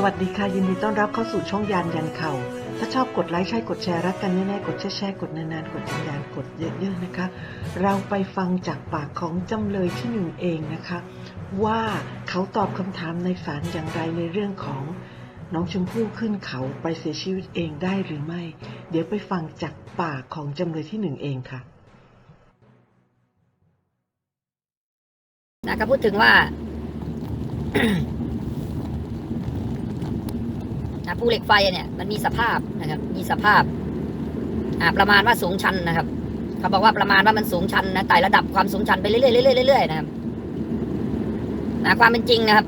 สวัสดีค่ะ ยินดีต้อนรับเข้าสู่ช่องยานยันเข่า ถ้าชอบกดไลค์ใช่กดแชร์รักกันแน่ๆกดแชร์แชร์กดนานๆกดยานๆกดเยอะๆนะคะ เราไปฟังจากปากของจำเลยที่หนึ่งเองนะคะ ว่าเขาตอบคำถามในศาลอย่างไรในเรื่องของน้องชมพู่ขึ้นเขาไปเสียชีวิตเองได้หรือไม่ เดี๋ยวไปฟังจากปากของจำเลยที่หนึ่งเองค่ะนะก็พูดถึงว่า นะภูเหล็กไฟเนี่ยมันมีสภาพนะครับ มีสภาพอ่าประมาณว่าสูงชันนะครับเขาบอกว่าประมาณว่ามันสูงชันนะไต่ระดับความสูงชันไปเรื่อยๆเรื่อยๆเรื่อยๆนะครับนะความเป็นจริงนะครับ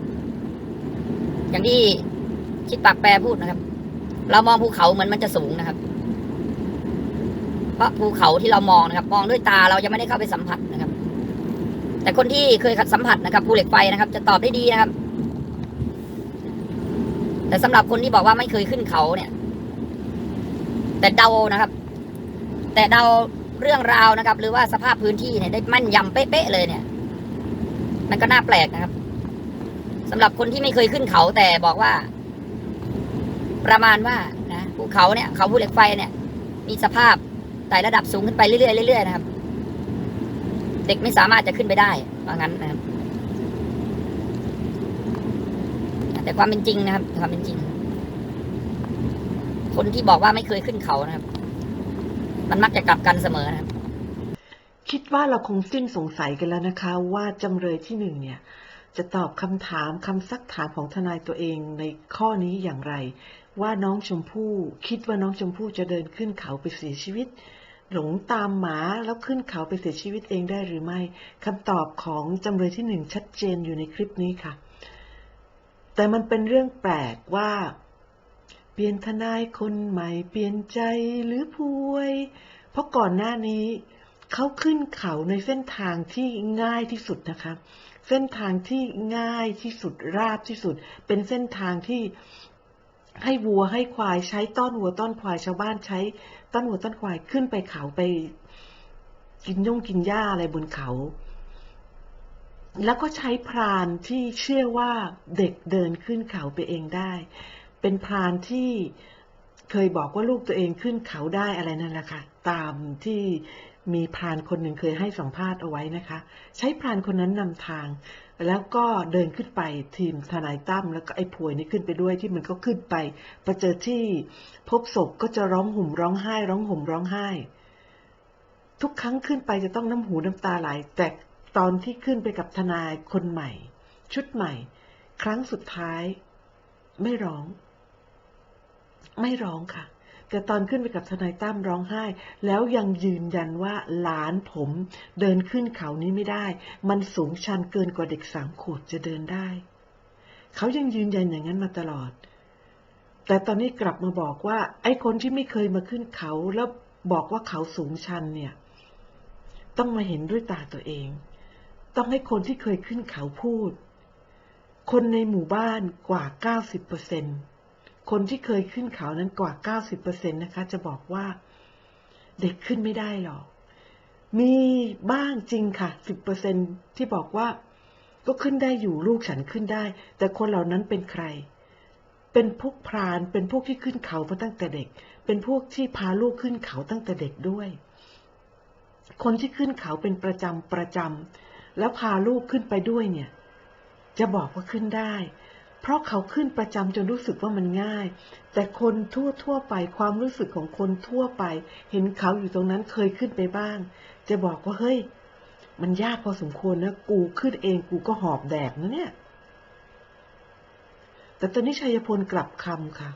อย่างที่ชิดปากแปรพูดนะครับ เรามองภูเขาเหมือนมันจะสูงนะครับ เพราะภูเขาที่เรามองนะครับ มองด้วยตาเรายังไม่ได้เข้าไปสัมผัสนะครับ แต่คนที่เคยสัมผัสนะครับภูเหล็กไฟนะครับ จะตอบได้ดีนะครับ แต่สำหรับคนที่บอกว่าไม่เคยขึ้นเขาเนี่ย แต่เดานะครับ แต่เดาเรื่องราวนะครับ หรือว่าสภาพพื้นที่เนี่ยได้มั่นยำเป๊ะๆเลยเนี่ย มันก็น่าแปลกนะครับสำหรับคนที่ไม่เคยขึ้นเขาแต่บอกว่า ประมาณว่านะภูเขาเนี่ย เขาภูเหล็กไฟเนี่ย มีสภาพไต่ระดับสูงขึ้นไปเรื่อยๆเรื่อยๆนะครับ เด็กไม่สามารถจะขึ้นไปได้ว่างั้นนะครับ แต่ความเป็นจริงนะครับ ความเป็นจริง คนที่บอกว่าไม่เคยขึ้นเขานะครับ มันมักจะกลับกันเสมอนะครับ คิดว่าเราคงสิ้นสงสัยกันแล้วนะคะ ว่าจำเลยที่หนึ่งเนี่ย จะตอบคำถามคำซักถามของทนายตัวเองในข้อนี้อย่างไร ว่าน้องชมพู่ คิดว่าน้องชมพู่จะเดินขึ้นเขาไปเสียชีวิตหลงตามหมาแล้วขึ้นเขาไปเสียชีวิตเองได้หรือไม่คำตอบของจำเลยที่หนึ่งชัดเจนอยู่ในคลิปนี้ค่ะ แต่มันเป็นเรื่องแปลกว่า เปลี่ยนทนายคนใหม่ เปลี่ยนใจหรือป่วย เพราะก่อนหน้านี้เขาขึ้นเขาในเส้นทางที่ง่ายที่สุดนะคะ เส้นทางที่ง่ายที่สุดราบที่สุด เป็นเส้นทางที่ให้วัวให้ควายใช้ต้อนวัวต้อนควายชาวบ้านใช้ ต้อนวัวต้อนควายขึ้นไปเขาไป กินย่งกินหญ้าอะไรบนเขา แล้วก็ใช้พรานที่เชื่อว่าเด็กเดินขึ้นเขาไปเองได้ เป็นพรานที่เคยบอกว่าลูกตัวเองขึ้นเขาได้อะไรนั่นแหละค่ะตามที่มีพรานคนหนึ่งเคยให้สัมภาษณ์เอาไว้นะคะ ใช้พรานคนนั้นนำทาง แล้วก็เดินขึ้นไปทีมทนายตั้มแล้วก็ไอ้ผวยนี่ขึ้นไปด้วยที่มันก็ขึ้นไปไปเจอที่พบศพก็จะร้องห่มร้องไห้ ร้องห่มร้องไห้ ทุกครั้งขึ้นไปจะต้องน้ำหูน้ำตาไหลแต่ ตอนที่ขึ้นไปกับทนายคนใหม่ ชุดใหม่ ครั้งสุดท้าย ไม่ร้อง ไม่ร้องค่ะ แต่ตอนขึ้นไปกับทนายตั้มร้องไห้ แล้วยังยืนยันว่าหลานผมเดินขึ้นเขานี้ไม่ได้ มันสูงชันเกินกว่าเด็กสามขวบจะเดินได้ เขายังยืนยันอย่างนั้นมาตลอด แต่ตอนนี้กลับมาบอกว่า ไอ้คนที่ไม่เคยมาขึ้นเขาแล้วบอกว่าเขาสูงชันเนี่ย ต้องมาเห็นด้วยตาตัวเอง ต้องให้คนที่เคยขึ้นเขาพูด คนในหมู่บ้านกว่า 90เปอร์เซ็นต์คนที่เคยขึ้นเขานั้นกว่า 90%นะคะ จะบอกว่าเด็กขึ้นไม่ได้หรอก มีบ้างจริงค่ะ 10%ที่บอกว่าก็ขึ้นได้อยู่ลูกฉันขึ้นได้ แต่คนเหล่านั้นเป็นใคร เป็นพวกพราน เป็นพวกที่ขึ้นเขามาตั้งแต่เด็ก เป็นพวกที่พาลูกขึ้นเขาตั้งแต่เด็กด้วย คนที่ขึ้นเขาเป็นประจำประจำ แล้วพาลูกขึ้นไปด้วยเนี่ย จะบอกว่าขึ้นได้ เพราะเขาขึ้นประจำจนรู้สึกว่ามันง่าย แต่คนทั่วทั่วไปความรู้สึกของคนทั่วไป เห็นเขาอยู่ตรงนั้นเคยขึ้นไปบ้าง จะบอกว่าเฮ้ย มันยากพอสมควรนะ กูขึ้นเองกูก็หอบแดกนะเนี่ย แต่ตอนนี้ชัยพลกลับคำค่ะ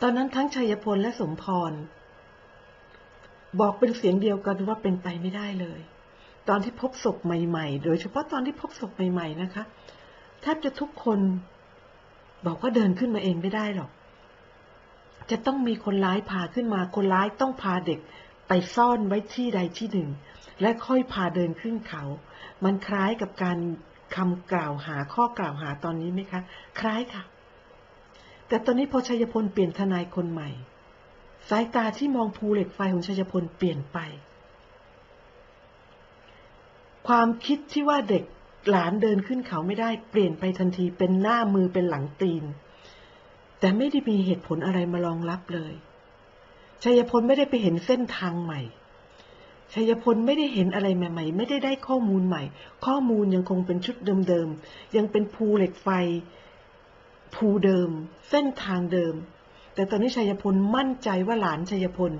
ตอนนั้นทั้งชัยพลและสมพรบอกเป็นเสียงเดียวกันว่าเป็นไปไม่ได้เลย ตอนที่พบศพใหม่ๆ โดยเฉพาะตอนที่พบศพใหม่ ๆ นะคะแทบจะทุกคนบอกว่าเดินขึ้นมาเองไม่ได้หรอก จะต้องมีคนร้ายพาขึ้นมา คนร้ายต้องพาเด็กไปซ่อนไว้ที่ใดที่หนึ่ง และค่อยพาเดินขึ้นเขา มันคล้ายกับการคำกล่าวหาข้อกล่าวหาตอนนี้ไหมคะ คล้ายค่ะ แต่ตอนนี้พอชัยพลเปลี่ยนทนายคนใหม่ สายตาที่มองภูเหล็กไฟของชัยพลเปลี่ยนไป ความคิดที่ว่าเด็กหลานเดินขึ้นเขาไม่ได้เปลี่ยนไปทันทีเป็นหน้ามือเป็นหลังตีน แต่ไม่ได้มีเหตุผลอะไรมารองรับเลยชัยพลไม่ได้ไปเห็นเส้นทางใหม่ชัยพลไม่ได้เห็นอะไรใหม่ ๆ ไม่ได้ได้ข้อมูลใหม่ ข้อมูลยังคงเป็นชุดเดิมๆ ยังเป็นภูเหล็กไฟ ภูเดิม เส้นทางเดิม แต่ตอนนี้ชัยพลมั่นใจว่าหลานชัยพล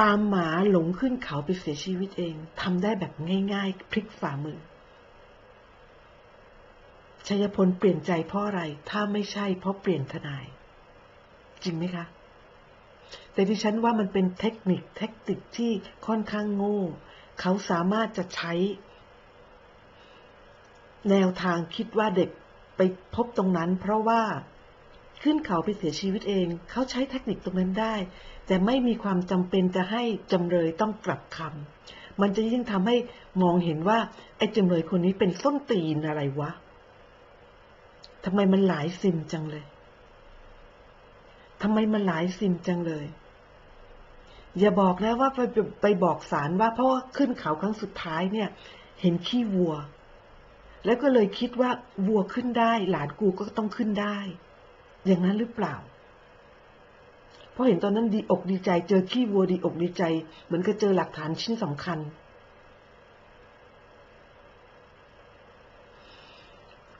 ตามหมาหลงขึ้นเขาไปเสียชีวิตเองทำได้แบบง่ายๆ พลิกฝ่ามือชัยพลเปลี่ยนใจเพราะอะไร ถ้าไม่ใช่เพราะเปลี่ยนทนาย จริงไหมคะ แต่ดิฉันว่ามันเป็นเทคนิคแทคติกที่ค่อนข้างโง่ เขาสามารถจะใช้ แนวทางคิดว่าเด็กไปพบตรงนั้น เพราะว่าขึ้นเขาไปเสียชีวิตเอง เขาใช้เทคนิคตรงนั้นได้ แต่ไม่มีความจำเป็นจะให้จำเลยต้องกลับคำมันจะยิ่งทำให้มองเห็นว่า ไอ้จำเลยคนนี้เป็นส้นตีนอะไรวะทำไมมันหลายซิมจังเลยทำไมมันหลายซิมจังเลย อย่าบอกนะว่าไปไปบอกศาลว่าเพราะว่าขึ้นเขาครั้งสุดท้ายเนี่ย เห็นขี้วัว แล้วก็เลยคิดว่าวัวขึ้นได้ หลานกูก็ต้องขึ้นได้ อย่างนั้นหรือเปล่า ราะเห็นตอนนั้นดีอกดีใจ เจอขี้วัวดีอกดีใจ เหมือนกับเจอหลักฐานชิ้นสำคัญ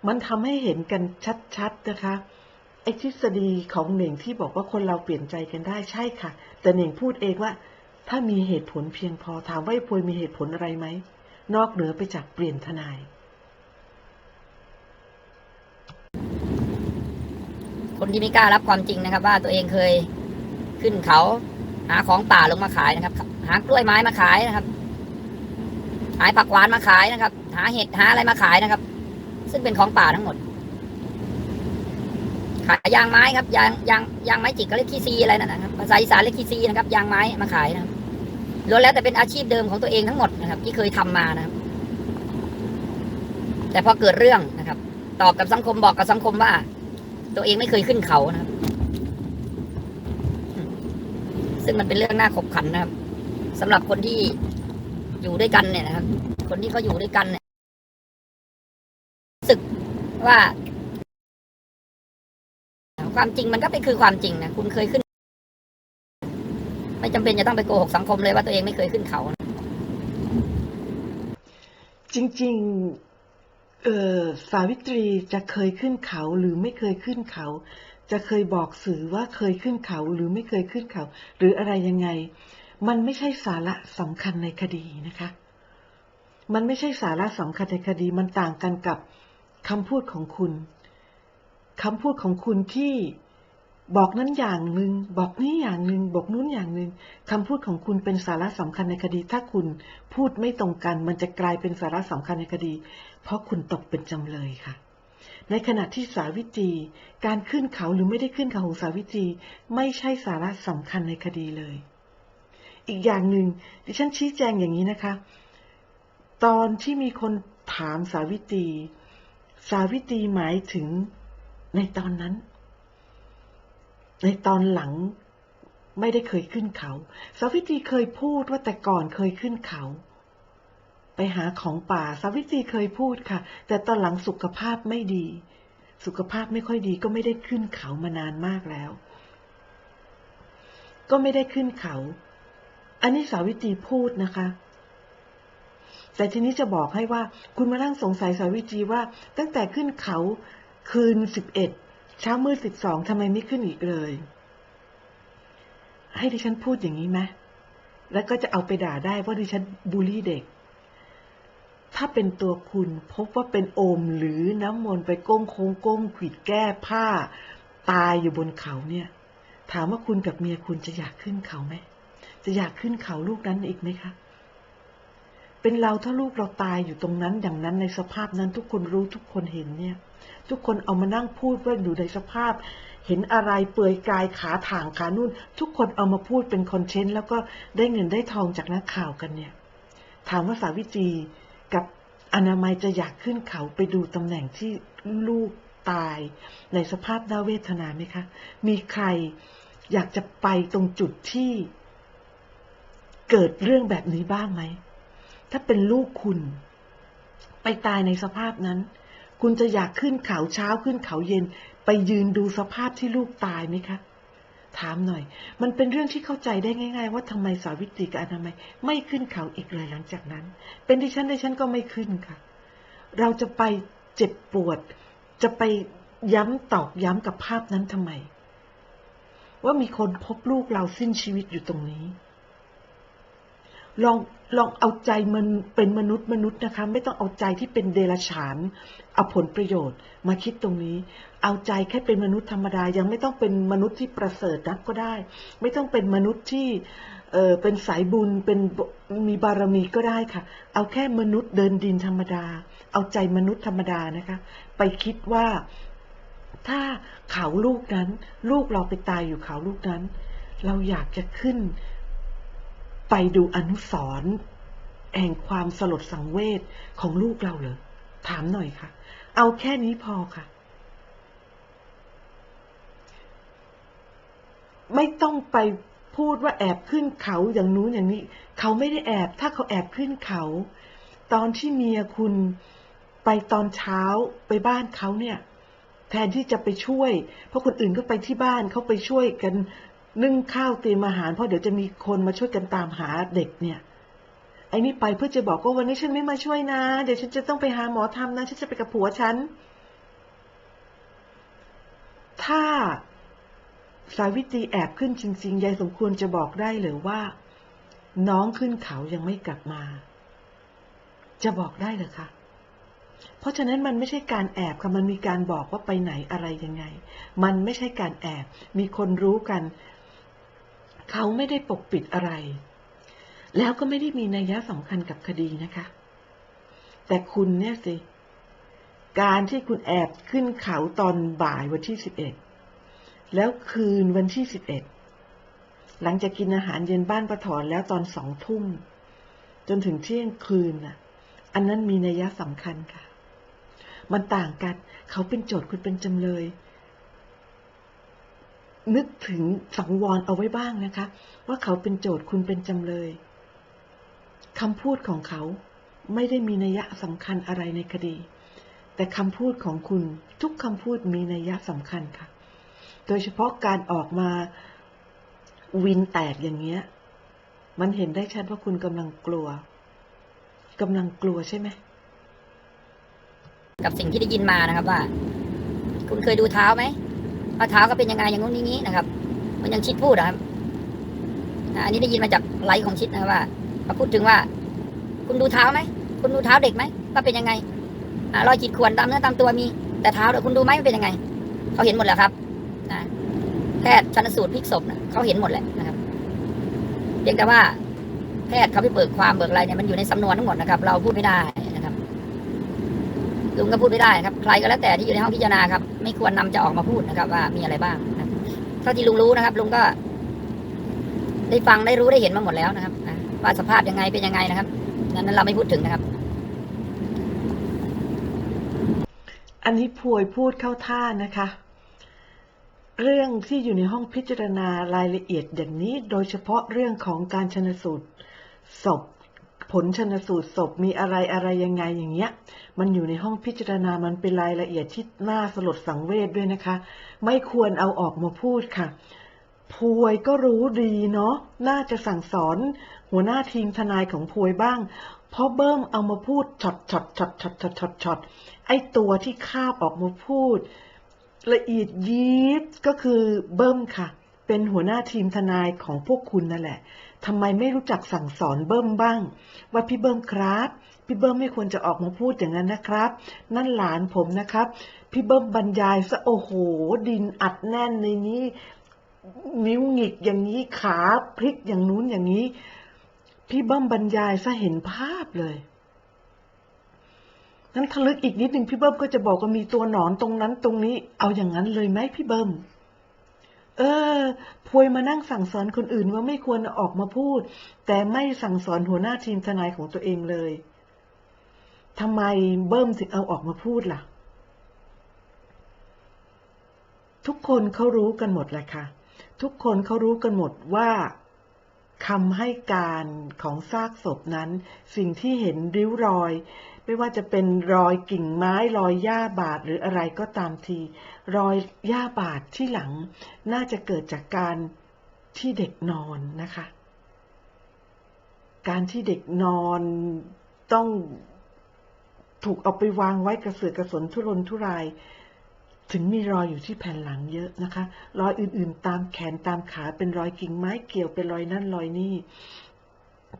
มันทำให้เห็นกันชัดๆนะคะไอ้ทฤษฎีของเหน่งที่บอกว่าคนเราเปลี่ยนใจกันได้ใช่ค่ะ แต่เหน่งพูดเองว่า ถ้ามีเหตุผลเพียงพอถามว่าพวยมีเหตุผลอะไรไหมนอกเหนือไปจากเปลี่ยนทนายคนที่ไม่กล้ารับความจริงนะครับ ว่าตัวเองเคย ขึ้นเขาหาของป่าลงมาขายนะครับ หากล้วยไม้มาขายนะครับ หาผักหวานมาขายนะครับ หาเห็ดหาอะไรมาขายนะครับ ซึ่งเป็นของป่าทั้งหมด ขายยางไม้ครับยางยางยางไม้จิกก็เรียกขี้ซีอะไรนั่นนะครับภาษาอีสานเรียกขี้ซีนะครับ ยางไม้มาขายนะครับล้วนแล้วแต่เป็นอาชีพเดิมของตัวเองทั้งหมดนะครับ ที่เคยทำมานะครับ แต่พอเกิดเรื่องนะครับ ตอบกับสังคมบอกกับสังคมว่า ตัวเองไม่เคยขึ้นเขานะครับอืม ซึ่งมันเป็นเรื่องน่าขบขันนะครับสำหรับคนที่อยู่ด้วยกันเนี่ยนะครับ คนที่เขาอยู่ด้วยกันเนี่ยรู้สึกว่า ความจริงมันก็เป็นคือความจริงนะคุณเคยขึ้น ไม่จำเป็นจะต้องไปโกหกสังคมเลยว่าตัวเองไม่เคยขึ้นเขา จริง ๆ เออสาวิตรีจะเคยขึ้นเขาหรือไม่เคยขึ้นเขา จะเคยบอกสื่อว่าเคยขึ้นเขาหรือไม่เคยขึ้นเขา หรืออะไรยังไง มันไม่ใช่สาระสำคัญในคดีนะคะ มันไม่ใช่สาระสำคัญในคดี มันต่างกันกับคำพูดของคุณคำพูดของคุณที่บอกนั้นอย่างหนึ่งบอกนี้อย่างหนึ่งบอกนู้นอย่างหนึ่งคำพูดของคุณเป็นสาระสำคัญในคดี ถ้าคุณพูดไม่ตรงกัน มันจะกลายเป็นสาระสำคัญในคดี เพราะคุณตกเป็นจำเลยค่ะ ในขณะที่สาวิตรีการขึ้นเขาหรือไม่ได้ขึ้นเขาของสาวิตรีไม่ใช่สาระสำคัญในคดีเลย อีกอย่างหนึ่งดิฉันชี้แจงอย่างนี้นะคะ ตอนที่มีคนถามสาวิตรีสาวิตรีหมายถึงในตอนนั้น ในตอนหลังไม่ได้เคยขึ้นเขา สาวิตรีเคยพูดว่าแต่ก่อนเคยขึ้นเขา ไปหาของป่าสาวิตรีเคยพูดค่ะ แต่ตอนหลังสุขภาพไม่ดี สุขภาพไม่ค่อยดีก็ไม่ได้ขึ้นเขามานานมากแล้ว ก็ไม่ได้ขึ้นเขา อันนี้สาวิตรีพูดนะคะ แต่ทีนี้จะบอกให้ว่า คุณมานั่งสงสัยสาวิตรีว่า ตั้งแต่ขึ้นเขาคืนสิบเอ็ดเช้ามืดสิบสองทำไมไม่ขึ้นอีกเลย ให้ดิฉันพูดอย่างนี้ไหมแล้วก็จะเอาไปด่าได้ว่าดิฉันบูลลี่เด็ก ถ้าเป็นตัวคุณพบว่าเป็นโอมหรือน้ำมนต์ไปก้มโค้งก้มขวิดแก้ผ้า ตายอยู่บนเขาเนี่ย ถามว่าคุณกับเมียคุณจะอยากขึ้นเขาไหมจะอยากขึ้นเขาลูกนั้นอีกไหมคะ เป็นเราถ้าลูกเราตายอยู่ตรงนั้นอย่างนั้นในสภาพนั้นทุกคนรู้ทุกคนเห็นเนี่ย ทุกคนเอามานั่งพูดว่าอยู่ในสภาพ เห็นอะไรเปลือยกายขาถ่างขานู่น ทุกคนเอามาพูดเป็นคอนเทนต์แล้วก็ได้เงินได้ทองจากนักข่าวกันเนี่ย ถามว่าสาวิตรี อนามัยจะอยากขึ้นเขาไปดูตำแหน่งที่ลูกตายในสภาพน่าเวทนาไหมคะ มีใครอยากจะไปตรงจุดที่เกิดเรื่องแบบนี้บ้างไหม ถ้าเป็นลูกคุณ ไปไปตายในสภาพนั้น คุณจะอยากขึ้นเขาเช้าขึ้นเขาเย็น ไปยืนดูสภาพที่ลูกตายไหมคะ ถามหน่อย มันเป็นเรื่องที่เข้าใจได้ง่าย ๆ ว่าทำไมสาวิตรีกับอนามัยไม่ขึ้นเขาอีกเลยหลังจากนั้น เป็นดิฉันดิฉันก็ไม่ขึ้นค่ะ เราจะไปเจ็บปวด จะไปย้ำตอกย้ำกับภาพนั้นทำไม ว่ามีคนพบลูกเราสิ้นชีวิตอยู่ตรงนี้ ลองลองเอาใจมันเป็นมนุษย์มนุษย์นะคะ ไม่ต้องเอาใจที่เป็นเดรัจฉานเอาผลประโยชน์ มาคิดตรงนี้ เอาใจแค่เป็นมนุษย์ธรรมดายังไม่ต้องเป็นมนุษย์ที่ประเสริฐนักก็ได้ ไม่ต้องเป็นมนุษย์ที่เออเป็นสายบุญเป็นมีบารมีก็ได้ค่ะ เอาแค่มนุษย์เดินดินธรรมดา เอาใจมนุษย์ธรรมดานะคะ ไปคิดว่าถ้าเขาลูกนั้น ลูกเราไปตายอยู่เขาลูกนั้น เราอยากจะขึ้น ไปดูอนุสรณ์แห่งความสลดสังเวชของลูกเราเหรอ ถามหน่อยค่ะ เอาแค่นี้พอค่ะ ไม่ต้องไปพูดว่าแอบขึ้นเขาอย่างนู้นอย่างนี้ เขาไม่ได้แอบ ถ้าเขาแอบขึ้นเขา ตอนที่เมียคุณไปตอนเช้าไปบ้านเขาเนี่ย แทนที่จะไปช่วย เพราะคนอื่นก็ไปที่บ้านเขาไปช่วยกัน นึ่งข้าวเตรียมอาหารเพราะเดี๋ยวจะมีคนมาช่วยกันตามหาเด็กเนี่ยไอ้นี่ไปเพื่อจะบอกว่าวันนี้ฉันไม่มาช่วยนะ เดี๋ยวฉันจะต้องไปหาหมอทำนะ ฉันจะไปกับผัวฉัน ถ้าสาวิตรีแอบขึ้นจริงๆยายสมควรจะบอกได้หรือว่า น้องขึ้นเขายังไม่กลับมา จะบอกได้หรือคะ เพราะฉะนั้นมันไม่ใช่การแอบค่ะมันมีการบอกว่าไปไหนอะไรยังไง มันไม่ใช่การแอบ มีคนรู้กัน เขาไม่ได้ปกปิดอะไร แล้วก็ไม่ได้มีนัยยะสำคัญกับคดีนะคะ แต่คุณเนี่ยสิ การที่คุณแอบขึ้นเขาตอนบ่ายวันที่สิบเอ็ดแล้วคืนวันที่สิบเอ็ดหลังจากกินอาหารเย็นบ้านประถอนแล้วตอนสองทุ่ม จนถึงเที่ยงคืนน่ะ อันนั้นมีนัยยะสำคัญค่ะ มันต่างกัน เขาเป็นโจทย์คุณเป็นจำเลย นึกถึงสังวรเอาไว้บ้างนะคะ ว่าเขาเป็นโจทย์คุณเป็นจำเลยคำพูดของเขาไม่ได้มีนัยสำคัญอะไรในคดี แต่คำพูดของคุณทุกคำพูดมีนัยสำคัญค่ะ โดยเฉพาะการออกมาวินแตกอย่างเงี้ย มันเห็นได้ชัดว่าคุณกำลังกลัวกำลังกลัวใช่ไหม กับสิ่งที่ได้ยินมานะครับว่า คุณเคยดูเท้าไหม ว่าเท้าก็เป็นยังไงอย่างงู้นอย่างนี้นะครับ มันยังชิดพูดนะครับอันนี้ได้ยินมาจากไลฟ์ของชิดนะครับว่าเขาพูดถึงว่า คุณดูเท้าไหมคุณดูเท้าเด็กไหมว่าเป็นยังไงอรอยขีดข่วนตามเนื้อตามตัวมี แต่เท้าเนี่ยคุณดูไหมมันเป็นยังไง เขาเห็นหมดแล้วครับนะแพทย์ชันสูตรพลิกศพนะเขาเห็นหมดแหละนะครับเพียงแต่ว่าแพทย์เขาไปเบิกความเบิกอะไรเนี่ยมันอยู่ในสำนวนทั้งหมดนะครับ เราพูดไม่ได้ ลุงก็พูดไม่ได้ครับ ใครก็แล้วแต่ที่อยู่ในห้องพิจารณาครับ ไม่ควรนำจะออกมาพูดนะครับ ว่ามีอะไรบ้างนะเท่าที่ลุงรู้นะครับ ลุงก็ ได้ฟังได้รู้ได้เห็นมาหมดแล้วนะครับว่าสภาพยังไงเป็นยังไงนะครับนั้นเราไม่พูดถึงนะครับ อันนี้พวยพูดเข้าท่านะคะ เรื่องที่อยู่ในห้องพิจารณารายละเอียดอย่างนี้ โดยเฉพาะเรื่องของการชนสูตรศพ ผลชนสูตรศพมีอะไรอะไรยังไงอย่างเงี้ย มันอยู่ในห้องพิจารณามันเป็นรายละเอียดที่น่าสลดสังเวชด้วยนะคะ ไม่ควรเอาออกมาพูดค่ะพวยก็รู้ดีเนาะน่าจะสั่งสอน หัวหน้าทีมทนายของพวยบ้าง เพราะเบิ้มเอามาพูดช็อตช็อตช็อตช็อตช็อตช็อตช็อตไอตัวที่คาบออกมาพูด ละเอียดยิบก็คือเบิ้มค่ะ เป็นหัวหน้าทีมทนายของพวกคุณนั่นแหละทำไมไม่รู้จักสั่งสอนเบิ้มบ้าง ว่าพี่เบิ้มครับ พี่เบิ้มไม่ควรจะออกมาพูดอย่างนั้นนะครับ นั่นหลานผมนะครับ พี่เบิ้มบรรยายซะโอ้โห ดินอัดแน่นในนี้ นิ้วหงิกอย่างนี้ขาพลิกอย่างนู้นอย่างนี้ พี่เบิ้มบรรยายซะเห็นภาพเลยนั้นทะลึกอีกนิดหนึ่งพี่เบิ้มก็จะบอกว่ามีตัวหนอนตรงนั้นตรงนี้ เอาอย่างนั้นเลยไหมพี่เบิ้ม เออพวยมานั่งสั่งสอนคนอื่นว่าไม่ควรออกมาพูด แต่ไม่สั่งสอนหัวหน้าทีมทนายของตัวเองเลยทำไมเบิ้มถึงเอาออกมาพูดล่ะ ทุกคนเขารู้กันหมดแหละค่ะ ทุกคนเขารู้กันหมดว่า คำให้การของซากศพนั้น สิ่งที่เห็นริ้วรอย ไม่ว่าจะเป็นรอยกิ่งไม้รอยหญ้าบาดหรืออะไรก็ตามที รอยหญ้าบาดที่หลัง น่าจะเกิดจากการที่เด็กนอนนะคะ การที่เด็กนอนต้องถูกเอาไปวางไว้กระเสือกกระสนทุรนทุราย ถึงมีรอยอยู่ที่แผ่นหลังเยอะนะคะ รอยอื่นๆ ตามแขนตามขาเป็นรอยกิ่งไม้เกี่ยวเป็นรอยนั่นรอยนี่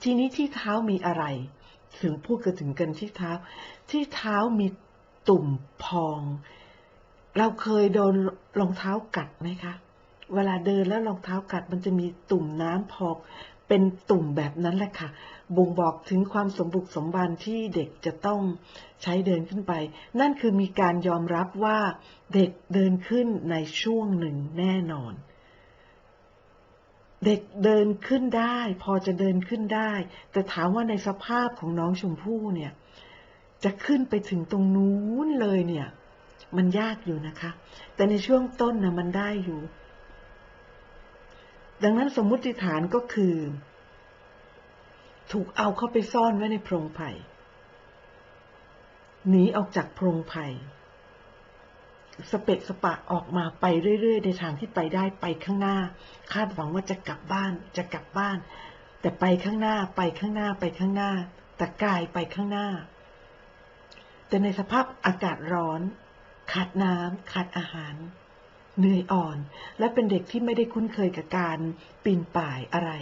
ทีนี้ที่เท้ามีอะไร ถึงพูดกันถึงกันที่เท้า ที่เท้ามีตุ่มพอง เราเคยโดนรองเท้ากัดไหมคะ เวลาเดินแล้วรองเท้ากัดมันจะมีตุ่มน้ำพอง เป็นตุ่มแบบนั้นแหละค่ะ บ่งบอกถึงความสมบุกสมบันที่เด็กจะต้องใช้เดินขึ้นไป นั่นคือมีการยอมรับว่าเด็กเดินขึ้นในช่วงหนึ่งแน่นอน เด็กเดินขึ้นได้ พอจะเดินขึ้นได้ แต่ถามว่าในสภาพของน้องชมพู่เนี่ย จะขึ้นไปถึงตรงนู้นเลยเนี่ย มันยากอยู่นะคะ แต่ในช่วงต้นนะมันได้อยู่ ดังนั้นสมมุติฐานก็คือ ถูกเอาเข้าไปซ่อนไว้ในโพรงไผ่หนีออกจากโพรงไผ่สเปะสปะออกมาไปเรื่อย ๆ ในทางที่ไปได้ไปข้างหน้า คาดหวังว่าจะกลับบ้านจะกลับบ้าน แต่ไปข้างหน้าไปข้างหน้าไปข้างหน้า แต่กายไปข้างหน้า แต่ในสภาพอากาศร้อน ขาดน้ำขาดอาหาร เหนื่อยอ่อน และเป็นเด็กที่ไม่ได้คุ้นเคยกับการปีนป่ายอะไร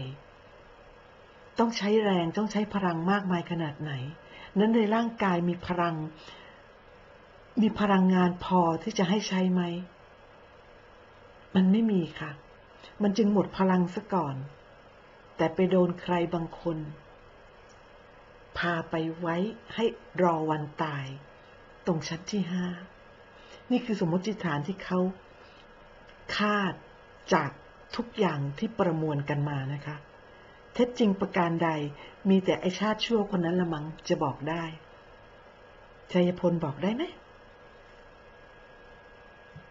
ต้องใช้แรงต้องใช้พลังมากมายขนาดไหน นั้นในร่างกายมีพลัง มีพลังงานพอที่จะให้ใช้ไหม มันไม่มีค่ะ มันจึงหมดพลังซะก่อน แต่ไปโดนใครบางคน พาไปไว้ให้รอวันตาย ตรงชั้นที่ห้า นี่คือสมมติฐานที่เขาคาดจากทุกอย่างที่ประมวลกันมานะคะ เท็จจริงประการใดมีแต่ไอชาติชั่วคนนั้นละมังจะบอกได้ชัยพลบอกได้ไหม